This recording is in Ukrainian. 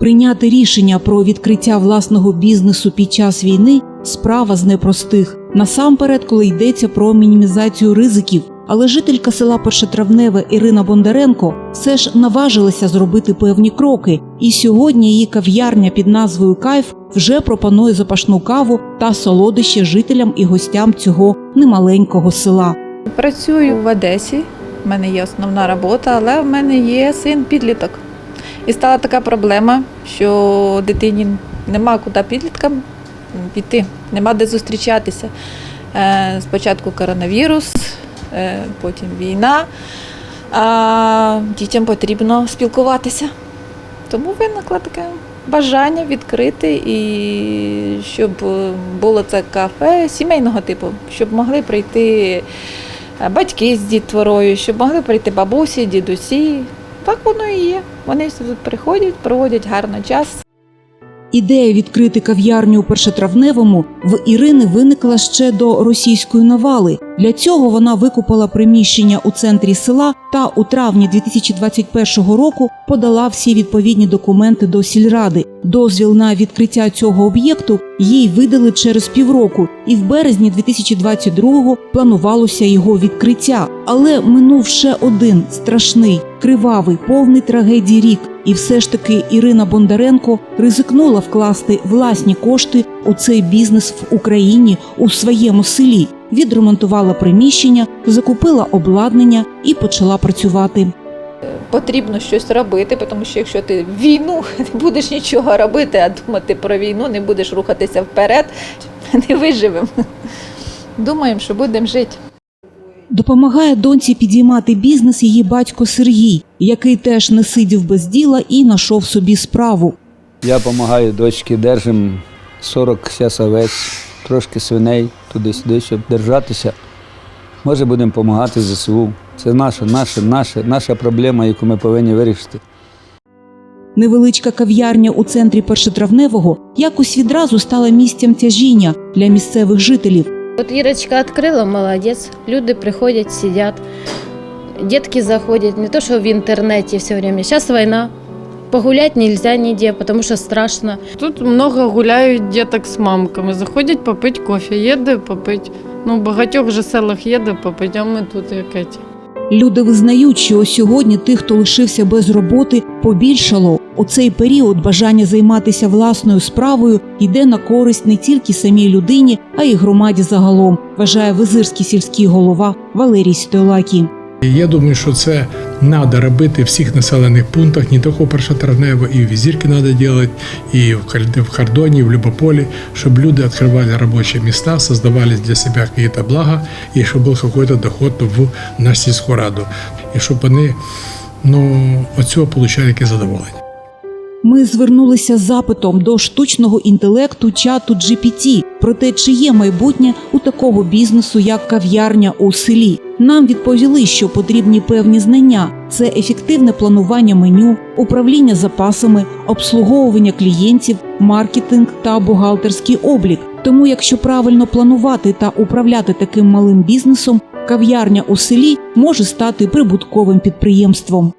Прийняти рішення про відкриття власного бізнесу під час війни справа з непростих. Насамперед, коли йдеться про мінімізацію ризиків. Але жителька села Першотравневе Ірина Бондаренко все ж наважилася зробити певні кроки. І сьогодні її кав'ярня під назвою Кайф вже пропонує запашну каву та солодощі жителям і гостям цього немаленького села. Працюю в Одесі. в мене є основна робота, але в мене є син підліток. І стала така проблема, що дитині нема куди підліткам піти, нема де зустрічатися. Е, Спочатку коронавірус, е, потім війна, а дітям потрібно спілкуватися. Тому виникло таке бажання відкрити і щоб було це кафе сімейного типу, щоб могли прийти е, батьки з дітворою, щоб могли прийти бабусі, дідусі. Так воно і є. Вони тут приходять, проводять гарно час. Ідея відкрити кав'ярню у першотравневому в Ірини виникла ще до російської навали. Для цього вона викупила приміщення у центрі села та у травні 2021 року подала всі відповідні документи до сільради. Дозвіл на відкриття цього об'єкту їй видали через півроку, і в березні 2022-го планувалося його відкриття. Але минув ще один страшний, кривавий, повний трагедій рік. І все ж таки Ірина Бондаренко ризикнула вкласти власні кошти у цей бізнес в Україні у своєму селі, відремонтувала приміщення, закупила обладнання і почала працювати. Потрібно щось робити, тому що якщо ти в війну не будеш нічого робити, а думати про війну, не будеш рухатися вперед, не виживемо. Думаємо, що будемо жити. Допомагає доньці підіймати бізнес її батько Сергій, який теж не сидів без діла і знайшов собі справу. Я допомагаю дочці, держимо 40 сяс овець, трошки свиней туди-сюди, щоб держатися. Може, будемо допомагати ЗСУ. Це наша, наша, наша, наша проблема, яку ми повинні вирішити. Невеличка кав'ярня у центрі першотравневого якось відразу стала місцем тяжіння для місцевих жителів. От Ірочка відкрила, молодець. Люди приходять, сидять, дітки заходять, не то, що в інтернеті все время. Зараз війна. Погулять нельзя ніде, тому що страшно. Тут много гуляють діток з мамками. Заходять попити кофе, їде попити. Ну, в багатьох же селах їде попити, а ми тут як еті. Люди визнають, що сьогодні тих, хто лишився без роботи, побільшало. У цей період бажання займатися власною справою йде на користь не тільки самій людині, а й громаді загалом, вважає визирський сільський голова Валерій Стойлакі. Я думаю, що це треба робити в всіх населених пунктах, не тільки першотравнево, і в Візірки треба робити, і в Кордоні, і в Любополі, щоб люди відкривали робочі місця, создавали для себе якісь блага, і щоб був якийсь доход в на сільську раду. І щоб вони ну, від цього отримали якесь задоволення. Ми звернулися з запитом до штучного інтелекту чату GPT про те, чи є майбутнє у такого бізнесу, як кав'ярня у селі. Нам відповіли, що потрібні певні знання: це ефективне планування меню, управління запасами, обслуговування клієнтів, маркетинг та бухгалтерський облік. Тому, якщо правильно планувати та управляти таким малим бізнесом, кав'ярня у селі може стати прибутковим підприємством.